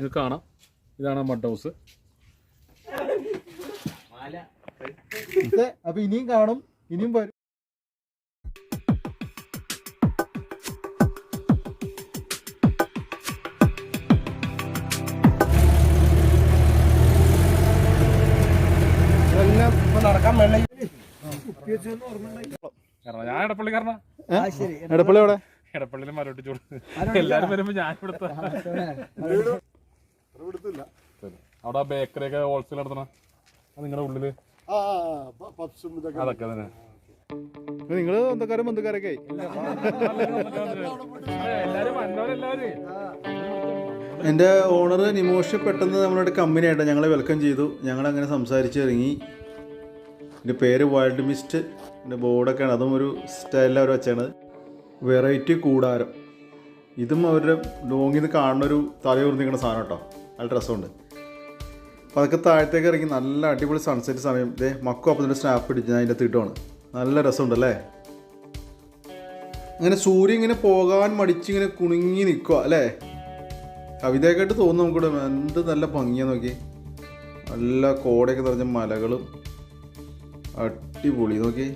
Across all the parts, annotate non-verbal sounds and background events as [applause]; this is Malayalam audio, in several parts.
ഇത് കാണാം. ഇതാണ് മഡ് ഹൗസ്. അപ്പൊ ഇനിയും കാണും. ഇനിയും വരും. നടക്കാൻ വേണ്ട കാരണം ഞാൻ ഇടപ്പള്ളിക്കാരനാ ഇടപ്പള്ളി എവിടെ? ഇടപ്പള്ളിയിൽ മരോട്ടി ചൂട്. എല്ലാരും വരുമ്പോ ഞാൻ ഇവിടുത്തെ അവിടെ ബേക്കറി ഒക്കെ ഹോൾസെയിൽ നടത്തണ? നിങ്ങളുടെ ഉള്ളിൽ? അതൊക്കെ തന്നെ. നിങ്ങൾ ബന്ധക്കാരും ബന്ധുക്കാരൊക്കെ എന്റെ ഓണർ നിമോഷ പെട്ടെന്ന് നമ്മളുടെ കമ്പനി ആയിട്ട് ഞങ്ങളെ വെൽക്കം ചെയ്തു. ഞങ്ങൾ അങ്ങനെ സംസാരിച്ച് ഇറങ്ങി എന്റെ പേര് വൈൽഡ് മിസ്റ്റ് എന്റെ ബോർഡൊക്കെയാണ് അതും ഒരു സ്റ്റൈലിൽ അവർ വെച്ചാണ്. വെറൈറ്റി കൂടാരം. ഇതും അവരുടെ ലോങ്ങിൽ നിന്ന് കാണുന്ന ഒരു തലയൂർന്നിക്കുന്ന സാധനം കേട്ടോ. നല്ല രസമുണ്ട്. അപ്പോൾ അതൊക്കെ താഴത്തേക്ക് ഇറങ്ങി നല്ല അടിപൊളി സൺസെറ്റ് സമയം. ഇതേ മക്കും അപ്പം തന്നെ സ്നാപ്പ് പിടിച്ച് ഞാൻ അതിന്റെ തീട്ടമാണ് നല്ല രസമുണ്ടല്ലേ? അങ്ങനെ സൂര്യൻ ഇങ്ങനെ പോകാൻ മടിച്ചിങ്ങനെ കുണുങ്ങി നിൽക്കുക അല്ലേ? കവിതയൊക്കെയായിട്ട് തോന്നുന്നു തോന്നും നമുക്കിവിടെ എന്ത് നല്ല ഭംഗിയാ നോക്കി നല്ല കോടയൊക്കെ നിറഞ്ഞ മലകളും അടിപൊളി നോക്കി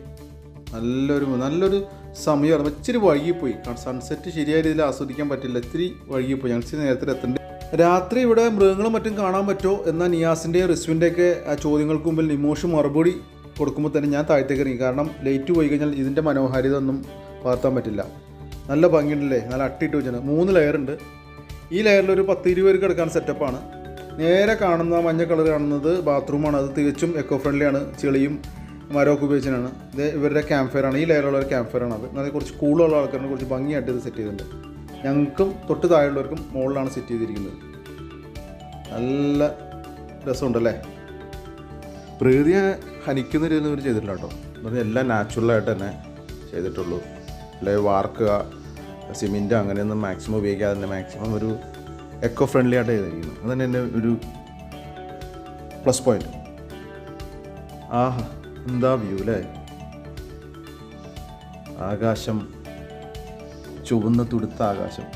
നല്ലൊരു നല്ലൊരു സമയമായിരുന്നു. ഇച്ചിരി വൈകിപ്പോയി. കാരണം സൺസെറ്റ് ശരിയായ രീതിയിൽ ആസ്വദിക്കാൻ പറ്റില്ല. ഇത്തിരി വൈകിപ്പോയി. ഞങ്ങൾ ഇച്ചിരി നേരത്തെ എത്തേണ്ടി രാത്രി ഇവിടെ മൃഗങ്ങളും മറ്റും കാണാൻ പറ്റുമോ എന്നാൽ നിയാസിന്റെയും റിസ്വിന്റെയൊക്കെ ചോദ്യങ്ങൾക്ക് മുമ്പിൽ നിമോഷ് മറുപടി കൊടുക്കുമ്പോൾ തന്നെ ഞാൻ താഴത്തേക്ക് ഇറങ്ങി. കാരണം ലേറ്റ് പോയി കഴിഞ്ഞാൽ ഇതിന്റെ മനോഹാരിത ഒന്നും പകർത്താൻ പറ്റില്ല. നല്ല ഭംഗിയുണ്ടല്ലേ? നല്ല അട്ടിയിട്ട് വെച്ചാണ് മൂന്ന് ലെയറുണ്ട് ഈ ലെയറിൽ ഒരു പത്ത് ഇരുപത് പേർക്ക് എടുക്കാൻ സെറ്റപ്പാണ് നേരെ കാണുന്ന മഞ്ഞ കളർ കാണുന്നത് ബാത്റൂമാണ് അത് തികച്ചും എക്കോ ഫ്രണ്ട്ലിയാണ് ചെളിയും മരമൊക്കെ ഉപയോഗിച്ചാണ് ഇത് ഇവരുടെ ക്യാമ്പ് ഫെയർ ആണ്. ഈ ലെയറുള്ള ഒരു ക്യാമ്പ് ആണ് അത്. എന്നാൽ കുറച്ച് കൂളുള്ള ആൾക്കാരുടെ കുറച്ച് ഭംഗിയായിട്ട് ഇത് സെറ്റ് ചെയ്തിട്ടുണ്ട്. ഞങ്ങൾക്കും തൊട്ട് താഴെയുള്ളവർക്കും മുകളിലാണ് സെറ്റ് ചെയ്തിരിക്കുന്നത്. നല്ല രസമുണ്ടല്ലേ? പ്രകൃതിയെ ഹനിക്കുന്ന രീതിയിൽ ഇവർ ചെയ്തിട്ടില്ല കേട്ടോ. എന്ന് പറഞ്ഞാൽ എല്ലാം നാച്ചുറലായിട്ട് തന്നെ ചെയ്തിട്ടുള്ളൂ. അല്ലെ വാർക്കുക സിമെന്റ് അങ്ങനെയൊന്നും മാക്സിമം ഉപയോഗിക്കാതെ തന്നെ മാക്സിമം ഒരു എക്കോ ഫ്രണ്ട്ലി ആയിട്ട് ചെയ്തിരിക്കുന്നു. അത് തന്നെ എന്റെ ഒരു പ്ലസ് പോയിന്റ് ആഹാ എന്താ വ്യൂ അല്ലേ ആകാശം ചുവന്ന തുടുത്ത ആകാശം.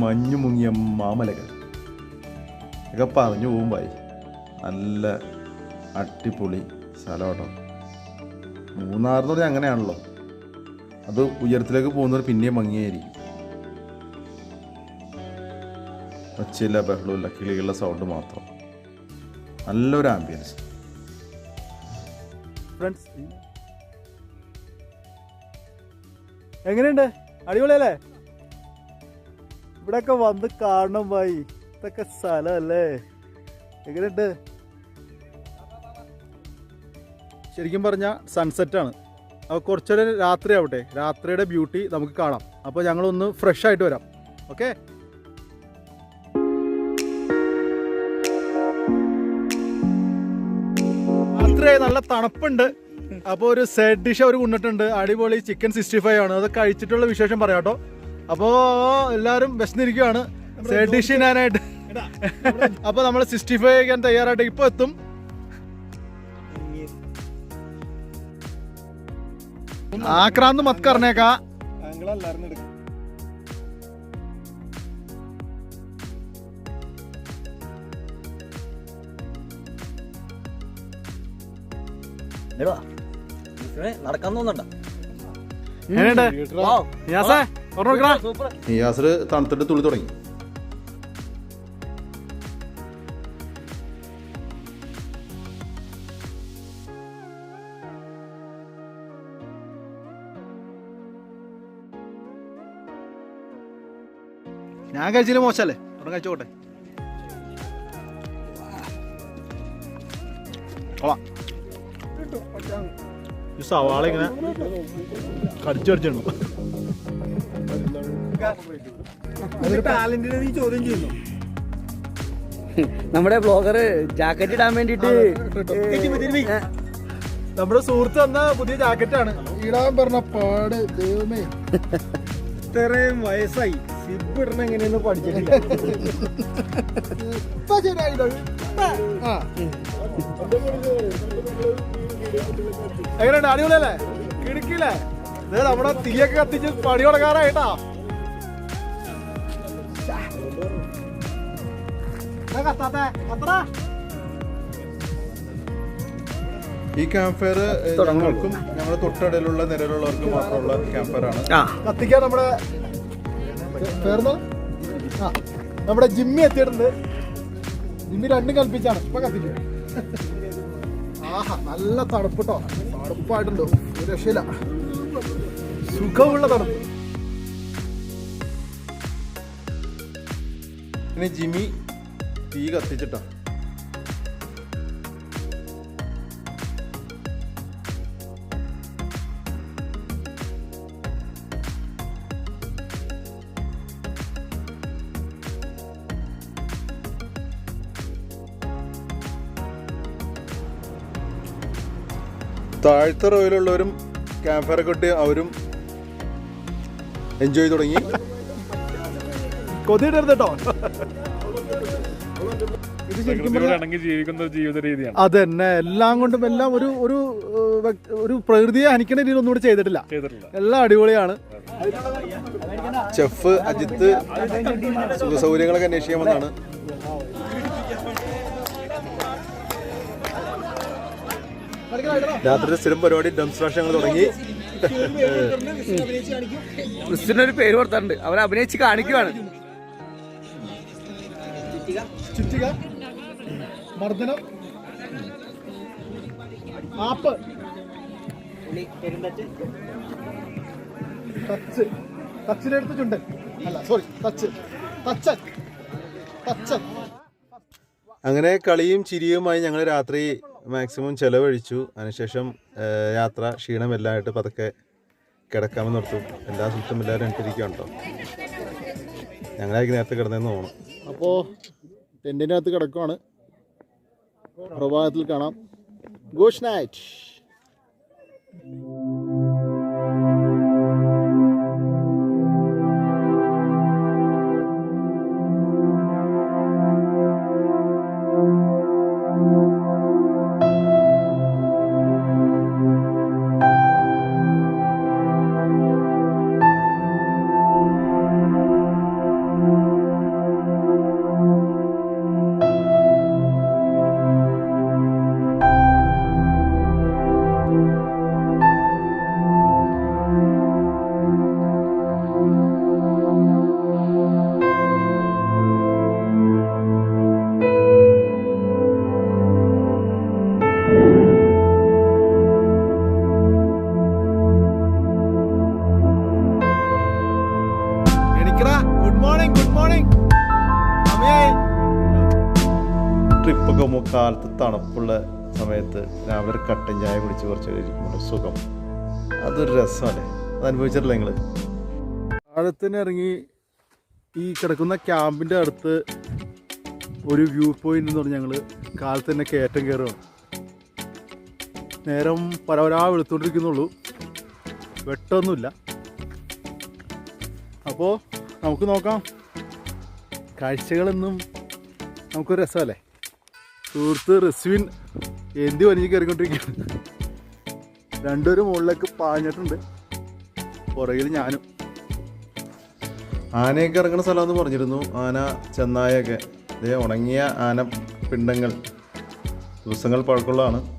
മഞ്ഞു മുങ്ങിയ മാമലകൾ. ഒക്കെ പറഞ്ഞു പോകുമ്പായി നല്ല അട്ടിപ്പൊളി സ്ഥലമാട്ടോ. എന്ന് പറഞ്ഞാൽ അങ്ങനെയാണല്ലോ. അത് ഉയരത്തിലേക്ക് പോകുന്നവർ പിന്നെയും ഭംഗിയായിരിക്കും. ഒച്ചയില്ല ബഹളമില്ല കിളികളുടെ സൗണ്ട് മാത്രം. നല്ലൊരു ആംബിയൻസ് ഫ്രണ്ട്സ് എങ്ങനെയുണ്ട്? അടിപൊളിയല്ലേ? ഇവിടെയൊക്കെ വന്ന് കാണണം ഭായി ഇതൊക്കെ സ്ഥലമല്ലേ? എങ്ങനെയുണ്ട്? ശരിക്കും പറഞ്ഞാൽ സൺസെറ്റാണ് അപ്പോൾ കുറച്ചൊരു രാത്രി ആവട്ടെ രാത്രിയുടെ ബ്യൂട്ടി നമുക്ക് കാണാം. അപ്പോൾ ഞങ്ങളൊന്ന് ഫ്രഷ് ആയിട്ട് വരാം. ഓക്കെ രാത്രിയായി നല്ല തണുപ്പുണ്ട്. അപ്പോൾ ഒരു സെഡ് ഡിഷ് അവർ കൊണ്ടിട്ടുണ്ട്. അടിപൊളി ചിക്കൻ സിക്സ്റ്റി ഫൈവ് ആണ്. അത് കഴിച്ചിട്ടുള്ള വിശേഷം പറയാം കേട്ടോ. അപ്പോൾ എല്ലാവരും വിശന്നിരിക്കുകയാണ് സെഡ് ഡിഷ് ഞാനായിട്ട് അപ്പോൾ നമ്മൾ സിക്സ്റ്റി ഫൈവ് കഴിക്കാൻ തയ്യാറായിട്ട് ഇപ്പൊ എത്തും. ആക്രാന്ത് മത് കർണേക്കാ നടക്കാൻ തോന്നണ്ട. നിയാസർ തണുത്തിട്ട് തുള്ളി തുടങ്ങി. ഞാൻ കഴിച്ചില്ല മോശമല്ലേ അവിടെ കഴിച്ചോട്ടെ കൊള്ളാം. ഈ സവാള ഇങ്ങനെ ചെയ്യുന്നു. നമ്മുടെ ബ്ലോഗർ ജാക്കറ്റ് ഇടാൻ വേണ്ടിട്ട് നമ്മുടെ സുഹൃത്ത് തന്ന പുതിയ ജാക്കറ്റ് ആണ് ഇടാൻ പറഞ്ഞ പാട് ദൈവമേ. ഇത്രയും വയസ്സായി. സിബ് ഇടണ എങ്ങനെയെന്ന് പഠിച്ചിട്ടില്ല. ഇപ്പൊ ആ. എങ്ങനെയുണ്ട്? അടിപൊളിയല്ലേ? കിടക്കില്ലേ ഇത് നമ്മുടെ തീയൊക്കെ കത്തിച്ച് പണി തുടങ്ങാറായിട്ടാ. കത്താത്തേ കത്തടാ. ഈ ക്യാമ്പ് ഫയർ ഞങ്ങൾക്കും ഞങ്ങളുടെ തൊട്ടടയിലുള്ള നിലവിലുള്ളവർക്കും മാത്രമുള്ള ക്യാമ്പ് ഫയർ ആണ് കത്തിക്കാൻ നമ്മുടെ നമ്മുടെ ജിമ്മി എത്തിയിട്ടുണ്ട്. ജിമ്മി രണ്ടും കൽപ്പിച്ചാണ്. ഇപ്പൊ കത്തിക്കും. ആഹാ നല്ല തണുപ്പ് കേട്ടോ തണുപ്പായിട്ടുണ്ട്. ഒരു രക്ഷയില്ല. സുഖമുള്ള തണുപ്പ്. ഇനി ജിമ്മി തീ കത്തിച്ചിട്ടാ. താഴത്തെ റോയിലുള്ളവരും ക്യാമ്പ് ഫയർ ഒക്കെ അവരും എൻജോയ് തുടങ്ങി. കൊതി കേട്ടോ ഇത് ശരിക്കും പ്രകൃതിയോട് ഇണങ്ങി ജീവിക്കുന്ന ജീവിത രീതിയാണ്. അതന്നെ എല്ലാം കൊണ്ടും എല്ലാം ഒരു ഒരു ഒരു പ്രകൃതിയെ ഹനിക്കുന്ന രീതിയിൽ ഒന്നും കൂടി ചെയ്തിട്ടില്ല. ചെയ്തിട്ടില്ല. എല്ലാം അടിപൊളിയാണ്. ചെഫ് അജിത്ത് സുഖസൗകര്യങ്ങളൊക്കെ അന്വേഷിക്കാൻ വന്നാണ് രാത്രി സ്ഥിരം പരിപാടി ഡെമോൺസ്ട്രേഷൻ ഞങ്ങൾ തുടങ്ങി. ഒരു പേര് കൊടുത്തിട്ടുണ്ട്. അവർ അഭിനയിച്ച് കാണിക്കുവാണ്. ചിറ്റിക മർദ്ദനം ആപ്പ് ടച്ച് ടച്ചിന്റെ അടുത്ത് ചുണ്ടൻ. അല്ല സോറി ടച്ച് ടച്ച് ടച്ച് അങ്ങനെ കളിയും ചിരിയുമായി ഞങ്ങൾ രാത്രി മാക്സിമം ചിലവഴിച്ചു. അതിനുശേഷം യാത്ര ക്ഷീണമെല്ലാമായിട്ട് പതുക്കെ കിടക്കാമെന്ന് നിർത്തും എല്ലാ സ്ഥലത്തും എല്ലാവരും എണ്ണിട്ടിരിക്കുകയാണ് കേട്ടോ ഞങ്ങളായിരിക്കും നേരത്തെ കിടന്നതെന്ന് തോന്നുന്നു. അപ്പോൾ ടെന്റിന്റെ അകത്ത് കിടക്കുവാണ്. പ്രഭാതത്തിൽ കാണാം. Good night. ട്രിപ്പൊക്കെ കാലത്ത് തണുപ്പുള്ള സമയത്ത് രാവിലെ കട്ടൻ ചായ കുടിച്ച് കുറച്ച് ഇരിക്കുമ്പോൾ സുഖം. അതൊരു രസമല്ലേ? അത് അനുഭവിച്ചിട്ടില്ല നിങ്ങൾ ആഴത്തിന് ഇറങ്ങി ഈ കിടക്കുന്ന ക്യാമ്പിന്റെ അടുത്ത് ഒരു വ്യൂ പോയിന്റ് എന്ന് പറഞ്ഞ് ഞങ്ങൾ കാലത്ത് തന്നെ കയറ്റം കയറുകയാണ് നേരം പരവരാ വെളുത്തോണ്ടിരിക്കുന്നുള്ളൂ വെട്ടൊന്നുമില്ല. അപ്പോൾ നമുക്ക് നോക്കാം. കാഴ്ചകളെന്നും നമുക്കൊരു രസമല്ലേ? സുഹൃത്ത് റസ്വിൻ എന്തി വലിഞ്ഞ് കയറിക്കൊണ്ടിരിക്കുകയാണ്? രണ്ടുപേരും മുകളിലേക്ക് പാഞ്ഞിട്ടുണ്ട്. പുറകിൽ ഞാനും. ആനയൊക്കെ ഇറങ്ങുന്ന സ്ഥലമെന്ന് പറഞ്ഞിരുന്നു. ആന ചെന്നായൊക്കെ. ഇതേ ഉണങ്ങിയ ആന പിണ്ടങ്ങൾ. ദിവസങ്ങൾ പഴക്കമുള്ളതാണ്.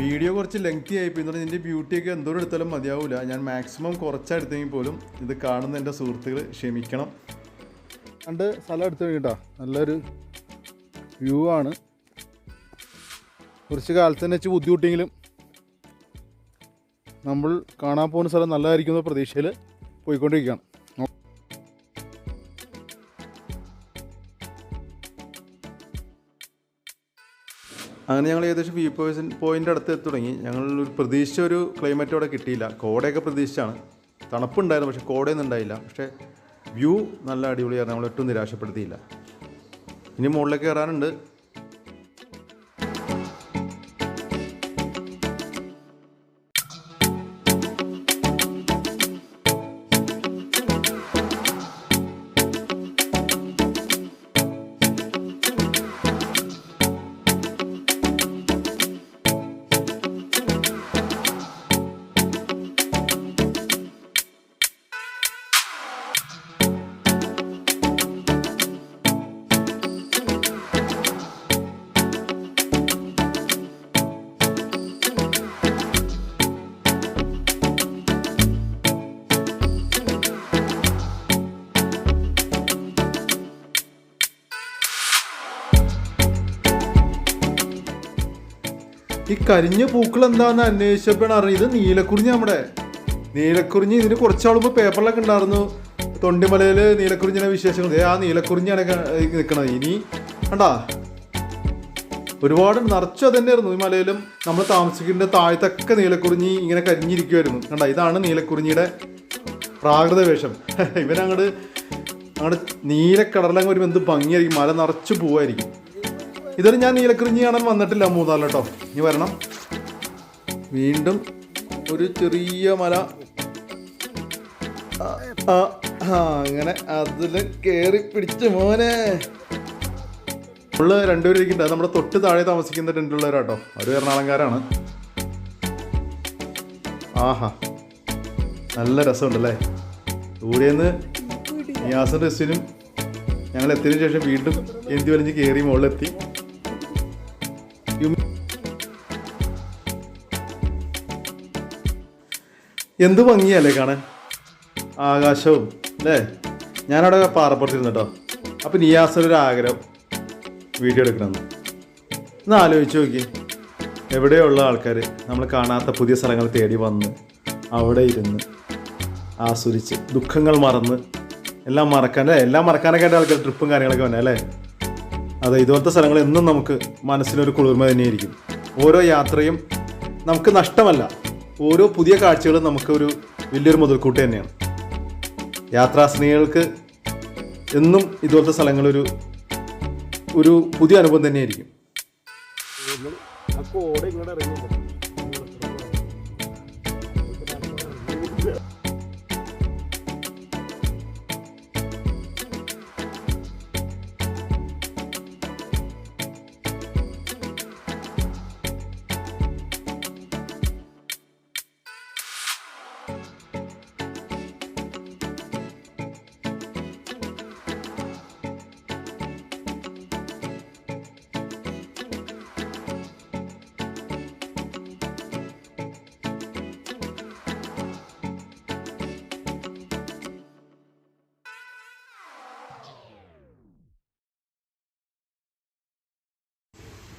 വീഡിയോ കുറച്ച് ലെങ്തി ആയി പറഞ്ഞാൽ ഇതിന്റെ ബ്യൂട്ടിയൊക്കെ എന്തോരം എടുത്താലും മതിയാവില്ല ഞാൻ മാക്സിമം കുറച്ചെടുത്തെങ്കിൽ പോലും ഇത് കാണുന്ന എന്റെ സുഹൃത്തുക്കൾ ക്ഷമിക്കണം. രണ്ട് സ്ഥലം എടുത്തു കേട്ടോ നല്ലൊരു വ്യൂ ആണ്. കുറച്ച് കാലത്ത് തന്നെ വെച്ച് ബുദ്ധിമുട്ടിയെങ്കിലും നമ്മൾ കാണാൻ പോകുന്ന സ്ഥലം നല്ലതായിരിക്കുന്ന പ്രതീക്ഷയിൽ പോയിക്കൊണ്ടിരിക്കുകയാണ്. അങ്ങനെ ഞങ്ങൾ ഏകദേശം വ്യൂ പോയിന്റ് പോയിന്റ് അടുത്ത് എത്തി തുടങ്ങി. ഞങ്ങൾ ഒരു പ്രതീക്ഷിച്ച ഒരു ക്ലൈമറ്റ് അവിടെ കിട്ടിയില്ല. കോടയൊക്കെ പ്രതീക്ഷിച്ചാണ്. തണുപ്പുണ്ടായിരുന്നു പക്ഷേ കോടയൊന്നും ഉണ്ടായില്ല. പക്ഷേ വ്യൂ നല്ല അടിപൊളിയായിരുന്നു. നമ്മൾ ഒട്ടും നിരാശപ്പെടുത്തിയില്ല. ഇനി മുകളിലേക്ക് കയറാനുണ്ട്. കരിഞ്ഞ പൂക്കൾ എന്താന്ന് അന്വേഷിച്ചപ്പോഴാണ് അറിയത് നീലക്കുറിഞ്ഞ നമ്മുടെ നീലക്കുറിഞ്ഞ് ഇതിന് കുറച്ചാൾ മുമ്പ് പേപ്പറിലൊക്കെ ഉണ്ടായിരുന്നു. തൊണ്ടിമലയിൽ നീലക്കുറിഞ്ഞിനെ വിശേഷങ്ങൾ. ആ നീലക്കുറിഞ്ഞാണ് നിൽക്കണത് ഇനി കണ്ടാ? ഒരുപാട് നിറച്ചു തന്നെയായിരുന്നു ഈ മലയിലും നമ്മൾ താമസിക്കുന്ന താഴത്തൊക്കെ നീലക്കുറിഞ്ഞി ഇങ്ങനെ കരിഞ്ഞിരിക്കുമായിരുന്നു കണ്ട? ഇതാണ് നീലക്കുറിഞ്ഞിയുടെ പ്രാകൃത വേഷം. [laughs] ഇവനങ്ങോട്ട് അങ്ങോട്ട് നീലക്കടലങ്ങ് വരുമ്പോൾ എന്ത് ഭംഗിയായിരിക്കും. മല നിറച്ചു പോവായിരിക്കും. ഇതൊരു ഞാൻ നീലക്കുറിഞ്ഞി കാണാൻ വന്നിട്ടില്ല മൂന്നാൽ കേട്ടോ. ഇനി വരണം. വീണ്ടും ഒരു ചെറിയ മല. അങ്ങനെ അതിൽ കേറി പിടിച്ച് മോനെ. ഉള്ള രണ്ടുപേരും ഇരിക്കുന്നുണ്ട് അത് നമ്മുടെ തൊട്ട് താഴെ താമസിക്കുന്ന രണ്ടുള്ളവരാട്ടോ അവർ എറണാകുളംകാരാണ്. ആഹാ. നല്ല രസമുണ്ടല്ലേ? ദൂരേന്ന് നിയാസും റെസ്റ്റിനും ഞങ്ങൾ എത്തിയതിനു ശേഷം വീണ്ടും എന്തി വലിഞ്ഞ് കയറി മുകളിലെത്തി എന്ത് ഭംഗിയല്ലേ കാണാൻ? ആകാശവും അല്ലേ? ഞാനവിടെ പാറപ്പുറത്തിരുന്നു കേട്ടോ അപ്പം നിയാസിനൊരു ആഗ്രഹം വീഡിയോ എടുക്കണമെന്ന് ഒന്ന് ആലോചിച്ച് നോക്കി. എവിടെയുള്ള ആൾക്കാർ നമ്മൾ കാണാത്ത പുതിയ സ്ഥലങ്ങൾ തേടി വന്ന് അവിടെ ഇരുന്ന് ആസ്വദിച്ച് ദുഃഖങ്ങൾ മറന്ന് എല്ലാം മറക്കാൻ അല്ലേ? എല്ലാം മറക്കാനൊക്കെ ആയിട്ട് ആൾക്കാർ ട്രിപ്പും കാര്യങ്ങളൊക്കെ വന്നെ അല്ലേ? അതെ ഇതുപോലത്തെ സ്ഥലങ്ങൾ എന്നും നമുക്ക് മനസ്സിനൊരു കുളിർമ തന്നെയായിരിക്കും. ഓരോ യാത്രയും നമുക്ക് നഷ്ടമല്ല. ഓരോ പുതിയ കാഴ്ചകളും നമുക്കൊരു വലിയൊരു മുതൽക്കൂട്ട് തന്നെയാണ്. യാത്രാസ്നേഹികൾക്ക് എന്നും ഇതുപോലത്തെ സ്ഥലങ്ങളൊരു ഒരു പുതിയ അനുഭവം തന്നെയായിരിക്കും.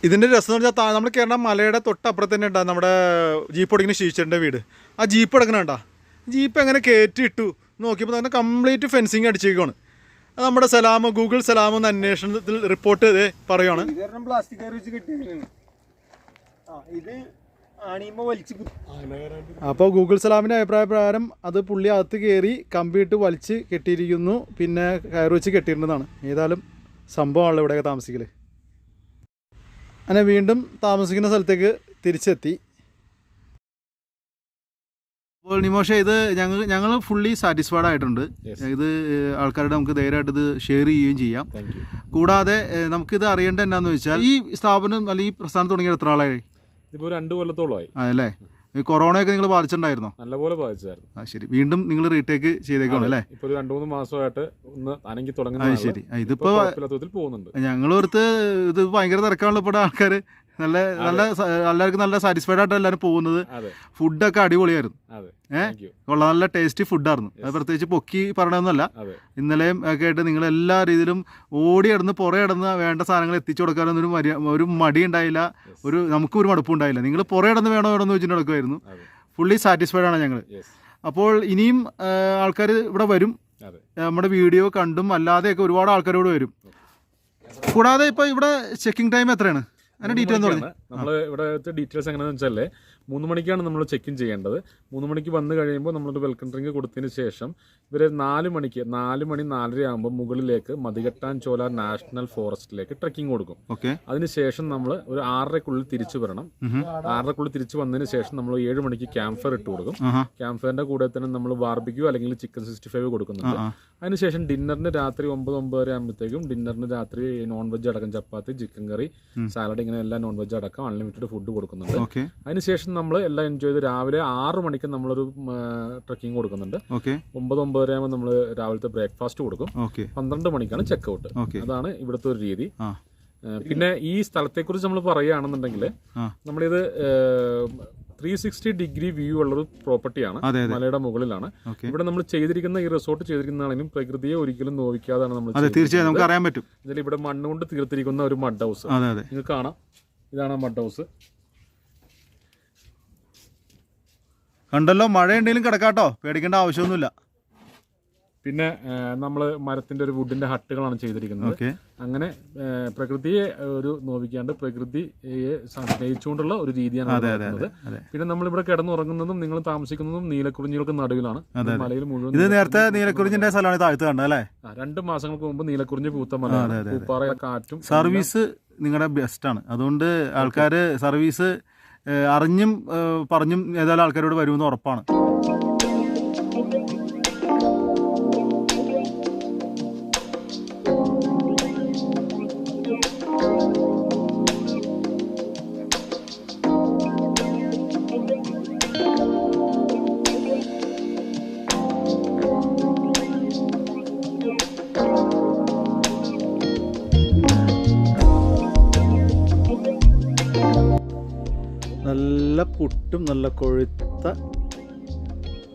ഇതിന്റെ രസം എന്ന് പറഞ്ഞാൽ നമ്മൾ കയറുന്ന മലയുടെ തൊട്ടപ്പുറത്ത് തന്നെ ഉണ്ടാകും നമ്മുടെ ജീപ്പ് ഒടിക്കുന്ന ശീച്ചറിന്റെ വീട്. ആ ജീപ്പ് എടുക്കണണ്ട ജീപ്പ് എങ്ങനെ കയറ്റി ഇട്ടു? നോക്കിയപ്പോൾ തന്നെ കംപ്ലീറ്റ് ഫെൻസിങ് അടിച്ചേക്കാണ് അത് നമ്മുടെ സലാമ് ഗൂഗിൾ സലാം എന്ന അന്വേഷണത്തിൽ റിപ്പോർട്ട് ചെയ്ത് പറയുവാണ്. അപ്പോൾ ഗൂഗിൾ സലാമിന്റെ അഭിപ്രായ പ്രകാരം അത് പുള്ളി അകത്ത് കയറി കമ്പിയിട്ട് വലിച്ച് കെട്ടിയിരിക്കുന്നു. പിന്നെ കയറി വെച്ച് കെട്ടിയിരുന്നതാണ്. ഏതായാലും സംഭവമാണല്ലോ ഇവിടെയൊക്കെ താമസിക്കൽ അങ്ങനെ വീണ്ടും താമസിക്കുന്ന സ്ഥലത്തേക്ക് തിരിച്ചെത്തി. അപ്പോൾ നിമോഷ ഇത് ഞങ്ങൾ ഞങ്ങൾ ഫുള്ളി സാറ്റിസ്ഫൈഡ് ആയിട്ടുണ്ട്. ഇത് ആൾക്കാരുടെ നമുക്ക് ധൈര്യമായിട്ട് ഇത് ഷെയർ ചെയ്യുകയും ചെയ്യാം. കൂടാതെ നമുക്കിത് അറിയേണ്ട എന്നാന്ന് വെച്ചാൽ ഈ സ്ഥാപനം അല്ലെങ്കിൽ ഈ പ്രസ്ഥാനം തുടങ്ങിയ എത്ര ആളായി? ഇപ്പോൾ രണ്ട് കൊല്ലത്തോളമായി. അതല്ലേ കൊറോണയൊക്കെ നിങ്ങൾ ബാധിച്ചിട്ടുണ്ടായിരുന്നോ? നല്ലപോലെ ബാധിച്ചായിരുന്നു. ആ ശരി. വീണ്ടും നിങ്ങൾ റീടേക്ക് ചെയ്തേക്കാണ് അല്ലേ? ഇപ്പൊ ഒരു രണ്ടു മൂന്ന് മാസമായിട്ട് ഒന്ന് അനങ്ങി തുടങ്ങുന്നത് തുടങ്ങുന്ന ശരി. ഇതിപ്പോ പോകുന്നുണ്ട്. ഞങ്ങൾ ഓർത്ത് ഇത് ഭയങ്കര തിരക്കാണല്ലോ ഇപ്പോൾ ആൾക്കാർ നല്ല നല്ല എല്ലാവർക്കും നല്ല സാറ്റിസ്ഫൈഡ് ആയിട്ട് എല്ലാവരും പോകുന്നത്. ഫുഡൊക്കെ അടിപൊളിയായിരുന്നു. ഏഹ് യു നല്ല ടേസ്റ്റി ഫുഡായിരുന്നു അത് പ്രത്യേകിച്ച് പൊക്കി പറയണമെന്നല്ല ഇന്നലെയും ഒക്കെ ആയിട്ട് നിങ്ങൾ എല്ലാ രീതിയിലും ഓടി കിടന്ന് പുറ കിടന്ന് വേണ്ട സാധനങ്ങൾ എത്തിച്ചു കൊടുക്കാനൊന്നും ഒരു മര്യ ഒരു മടി ഉണ്ടായില്ല. ഒരു നമുക്കും ഒരു മടുപ്പുണ്ടായില്ല നിങ്ങൾ പുറ കിടന്ന് വേണോ വേണമെന്ന് വെച്ചിട്ട് നടക്കുമായിരുന്നു ഫുള്ളി സാറ്റിസ്ഫൈഡ് ആണ് ഞങ്ങൾ അപ്പോൾ ഇനിയും ആൾക്കാർ ഇവിടെ വരും. നമ്മുടെ വീഡിയോ കണ്ടും അല്ലാതെയൊക്കെ ഒരുപാട് ആൾക്കാരോട് വരും. കൂടാതെ ഇപ്പോൾ ഇവിടെ ചെക്കിംഗ് ടൈം എത്രയാണ്? നമ്മൾ ഇവിടെ ഡീറ്റെയിൽസ് എങ്ങനെയാണെന്ന് വെച്ചാൽ മൂന്ന് മണിക്കാണ് നമ്മൾ ചെക്ക് ഇൻ ചെയ്യേണ്ടത്. മൂന്ന് മണിക്ക് വന്നു കഴിയുമ്പോൾ നമ്മളൊരു വെൽക്കം ഡ്രിങ്ക് കൊടുത്തതിന് ശേഷം ഇവരെ നാല് മണിക്ക് നാല് മണി നാലര ആകുമ്പോൾ മുകളിലേക്ക് മതികെട്ടാൻ ചോല നാഷണൽ ഫോറസ്റ്റിലേക്ക് ട്രക്കിംഗ് കൊടുക്കും. ഓക്കെ. അതിനുശേഷം നമ്മൾ ഒരു ആറരക്കുള്ളിൽ തിരിച്ചു വരണം. ആറരക്കുള്ളിൽ തിരിച്ചു വന്നതിന് ശേഷം നമ്മൾ ഏഴ് മണിക്ക് ക്യാമ്പ് ഫയർ ഇട്ട് കൊടുക്കും. ക്യാമ്പ് ഫയറിന്റെ കൂടെ തന്നെ നമ്മൾ ബാർബിക്യൂ അല്ലെങ്കിൽ ചിക്കൻ സിക്സ്റ്റി ഫൈവ് കൊടുക്കുന്നുണ്ട്. അതിനുശേഷം ഡിന്നറിന് രാത്രി ഒമ്പത് ഒമ്പതര ആകുമ്പോഴത്തേക്കും ഡിന്നറിന് രാത്രി നോൺ വെജ് അടക്കം ചപ്പാത്തി ചിക്കൻ കറി സാലഡ് ഇങ്ങനെ എല്ലാം നോൺ വെജ് അടക്കം അൺലിമിറ്റഡ് ഫുഡ് കൊടുക്കുന്നുണ്ട്. അതിനുശേഷം നമ്മൾ എല്ലാം എൻജോയ് ചെയ്ത് രാവിലെ ആറ് മണിക്ക് നമ്മളൊരു ട്രക്കിംഗ് കൊടുക്കുന്നുണ്ട്. ഓക്കെ ഒമ്പത് ഒമ്പതര ആകുമ്പോൾ നമ്മൾ രാവിലത്തെ ബ്രേക്ക്ഫാസ്റ്റ് കൊടുക്കും. പന്ത്രണ്ട് മണിക്കാണ് ചെക്ക് ഔട്ട് ഓക്കെ അതാണ് ഇവിടുത്തെ ഒരു രീതി. പിന്നെ ഈ സ്ഥലത്തെക്കുറിച്ച് നമ്മൾ പറയുകയാണെന്നുണ്ടെങ്കിൽ നമ്മളിത് ത്രീ സിക്സ്റ്റി ഡിഗ്രി വ്യൂ ഉള്ള ഒരു പ്രോപ്പർട്ടിയാണ് മലയുടെ മുകളിലാണ്. ഇവിടെ നമ്മൾ ചെയ്തിരിക്കുന്ന ഈ റിസോർട്ട് ചെയ്തിരിക്കുന്നതാണെങ്കിലും പ്രകൃതിയെ ഒരിക്കലും നോവിക്കാതാണ് നമ്മൾ തീർച്ചയായും നമുക്ക് അറിയാൻ പറ്റും. ഇതിൽ ഇവിടെ മണ്ണ് കൊണ്ട് തീർത്തിരിക്കുന്ന ഒരു മഡ് ഹൗസ് നിങ്ങൾക്ക് കാണാം. ഇതാണ് മഡ് ഹൗസ് കണ്ടല്ലോ മഴ ഉണ്ടെങ്കിലും കിടക്കാട്ടോ. പേടിക്കേണ്ട ആവശ്യമൊന്നുമില്ല. പിന്നെ നമ്മൾ മരത്തിന്റെ ഒരു വുഡിന്റെ ഹട്ടുകളാണ് ചെയ്തിരിക്കുന്നത്. അങ്ങനെ പ്രകൃതിയെ ഒരു നോവിക്കാണ്ട് പ്രകൃതിയെ സ്നേഹിച്ചുകൊണ്ടുള്ള ഒരു രീതിയാണ് ഇവിടെ നടക്കുന്നത്. പിന്നെ നമ്മൾ നമ്മളിവിടെ കിടന്നുറങ്ങുന്നതും നിങ്ങൾ താമസിക്കുന്നതും നീലക്കുറിഞ്ഞികൾക്ക് നടുവിലാണ്. മലയിൽ മുഴുവൻ ഇത് നേരത്തെ നീലക്കുറിഞ്ഞിന്റെ സ്ഥലമാണ് താഴ്ത്ത് കണ്ടത് അല്ലേ? രണ്ട് മാസങ്ങൾക്ക് മുമ്പ് നീലക്കുറിഞ്ഞി പൂത്ത മല. പൂപ്പാറ കാറ്റും സർവീസ് നിങ്ങളുടെ ബെസ്റ്റ് ആണ്. അതുകൊണ്ട് ആൾക്കാർ സർവീസ് അറിഞ്ഞും പറഞ്ഞും ഏതായാലും ആൾക്കാരോട് വരുമെന്ന് ഉറപ്പാണ്. പുട്ടും നല്ല കൊഴുത്ത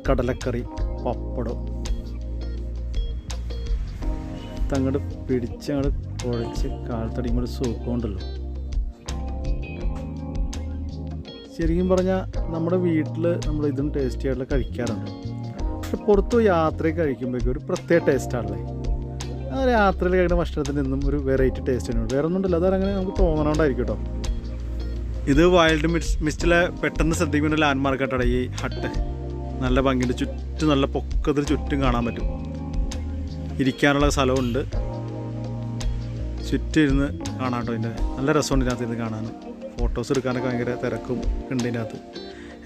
കടലക്കറി പപ്പടം. തങ്ങോട്ട് പിടിച്ചങ്ങോട്ട് കുഴച്ച് കാലത്തടി കൂടെ സുഖമുണ്ടല്ലോ ശരിക്കും പറഞ്ഞാൽ നമ്മുടെ വീട്ടിൽ നമ്മൾ ഇതും ടേസ്റ്റി ആയിട്ടുള്ള കഴിക്കാറുണ്ട്. പക്ഷെ പുറത്ത് യാത്രയിൽ കഴിക്കുമ്പോഴേക്കും ഒരു പ്രത്യേക ടേസ്റ്റാണല്ലേ ഒരു യാത്രയിൽ കഴിക്കുന്ന ഭക്ഷണത്തിൽ നിന്നും ഒരു വെറൈറ്റി ടേസ്റ്റ് തന്നെയുണ്ട് വേറെ ഒന്നും ഉണ്ടല്ലോ. അതങ്ങനെ നമുക്ക് തോന്നണോണ്ടായിരിക്കും കേട്ടോ ഇത് വൈൽഡ് മിസ് മിസ്റ്റിലെ പെട്ടെന്ന് ശ്രദ്ധിക്കുന്ന ലാൻഡ്മാർക്ക് ആയിട്ടാണ് ഈ ഹട്ട് നല്ല ഭംഗിയുണ്ട്. ചുറ്റും നല്ല പൊക്കത്തിൽ ചുറ്റും കാണാൻ പറ്റും. ഇരിക്കാനുള്ള സ്ഥലമുണ്ട് ചുറ്റും ഇരുന്ന് കാണാം കേട്ടോ ഇതിന്റെ. നല്ല രസമുണ്ട് ഇതിനകത്ത് ഇരുന്ന് കാണാൻ. ഫോട്ടോസ് എടുക്കാനൊക്കെ ഭയങ്കര തിരക്കും ഉണ്ട് ഇതിനകത്ത്.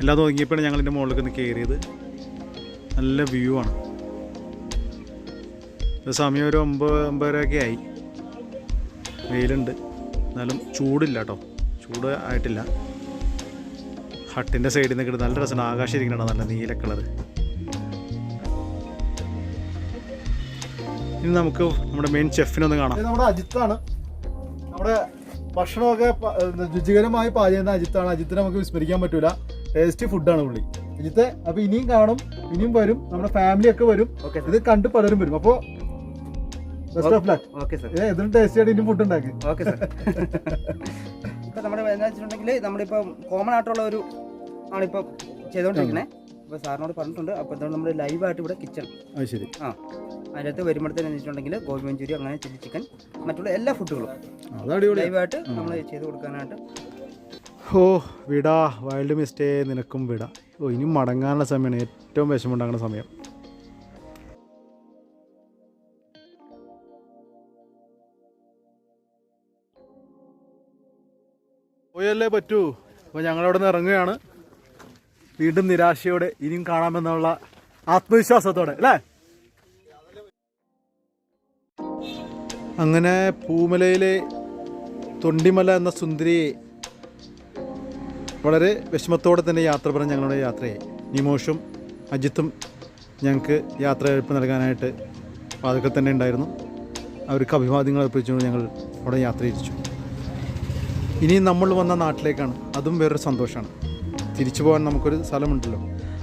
എല്ലാം തുടങ്ങിയപ്പോഴാണ് ഞങ്ങൾ ഇതിന്റെ മുകളിലേക്ക് ഒന്ന് കയറിയത്. നല്ല വ്യൂ ആണ്. സമയം ഒരു ഒമ്പത് ഒമ്പതരയൊക്കെ ആയി. വെയിലുണ്ട്. എന്നാലും ചൂടില്ല കേട്ടോ. ചൂട് ആയിട്ടില്ല ഹട്ടിന്റെ സൈഡിൽ നിന്ന് കിട്ടുന്ന നല്ല രസമാണ് ആകാശം ഇരിക്കണം നല്ല നീല കളർ ഇനി നമുക്ക് നമ്മുടെ മെയിൻ ചെഫിനൊന്ന് കാണാം. നമ്മുടെ അജിത്താണ്. നമ്മുടെ ഭക്ഷണമൊക്കെ രുചികരമായി പാചകം ചെയ്യുന്ന അജിത്താണ്. അജിത്തിനെ നമുക്ക് വിസ്മരിക്കാൻ പറ്റൂല. ടേസ്റ്റി ഫുഡാണ് പുള്ളി. അജിത്തെ അപ്പൊ ഇനിയും കാണും. ഇനിയും വരും. നമ്മുടെ ഫാമിലി ഒക്കെ വരും. ഓക്കെ ഇത് കണ്ട് പലരും വരും. അപ്പോൾ best of luck okay sir ഇതിന് ടേസ്റ്റി ആയിട്ട് ഇനിയും ഫുഡ് ഉണ്ടാക്കി. ഓക്കെ സാർ വെച്ചിട്ടുണ്ടെങ്കിൽ നമ്മളിപ്പോൾ കോമൺ ആയിട്ടുള്ള ഒരു ആണിപ്പോൾ ചെയ്തുകൊണ്ടിരിക്കുന്നത് അപ്പോൾ സാറിനോട് പറഞ്ഞിട്ടുണ്ട്. അപ്പോൾ എന്താണ് നമ്മൾ ലൈവായിട്ട് ഇവിടെ കിച്ചൺ ശരി. ആ. അതിനകത്ത് വരുമ്പോഴത്തേന് വെച്ചിട്ടുണ്ടെങ്കിൽ ഗോബി മഞ്ചൂരി അങ്ങനെ ചില്ലി ചിക്കൻ മറ്റുള്ള എല്ലാ ഫുഡുകളും ലൈവായിട്ട് നമ്മൾ ചെയ്ത് കൊടുക്കാനായിട്ട്. ഓ വിടാ. വൈൽഡ് മിസ്റ്റേ നിനക്കും വിടാ. ഓ ഇനി മടങ്ങാനുള്ള സമയമാണ് ഏറ്റവും വിഷമമുണ്ടാകുന്ന സമയം. പോയല്ലേ പറ്റൂ? അപ്പോൾ ഞങ്ങളവിടെ നിന്ന് ഇറങ്ങുകയാണ്. വീണ്ടും നിരാശയോടെ ഇനിയും കാണാമെന്നുള്ള ആത്മവിശ്വാസത്തോടെ അല്ലേ? അങ്ങനെ പൂമലയിലെ തൊണ്ടിമല എന്ന സുന്ദരിയെ വളരെ വിഷമത്തോടെ തന്നെ യാത്ര പറഞ്ഞ് ഞങ്ങളുടെ യാത്രയെ നിമോഷും അജിത്തും ഞങ്ങൾക്ക് യാത്രയയപ്പ് നൽകാനായിട്ട് വാതിൽക്കൽ തന്നെ ഉണ്ടായിരുന്നു. അവർക്ക് അഭിവാദ്യങ്ങൾ അർപ്പിച്ചുകൊണ്ട് ഞങ്ങൾ അവിടെ യാത്ര തിരിച്ചു. ഇനി നമ്മൾ വന്ന നാട്ടിലേക്കാണ്. അതും വേറൊരു സന്തോഷമാണ്. തിരിച്ചു പോകാൻ നമുക്കൊരു സ്ഥലമുണ്ടല്ലോ.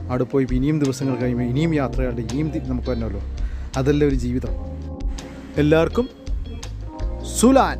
അവിടെ പോയി ഇനിയും ദിവസങ്ങൾ കഴിയുമ്പോൾ ഇനിയും യാത്രകളുടെ ഇനിയും നമുക്ക് വരണമല്ലോ. അതല്ലേ ഒരു ജീവിതം. എല്ലാവർക്കും സുലാൻ.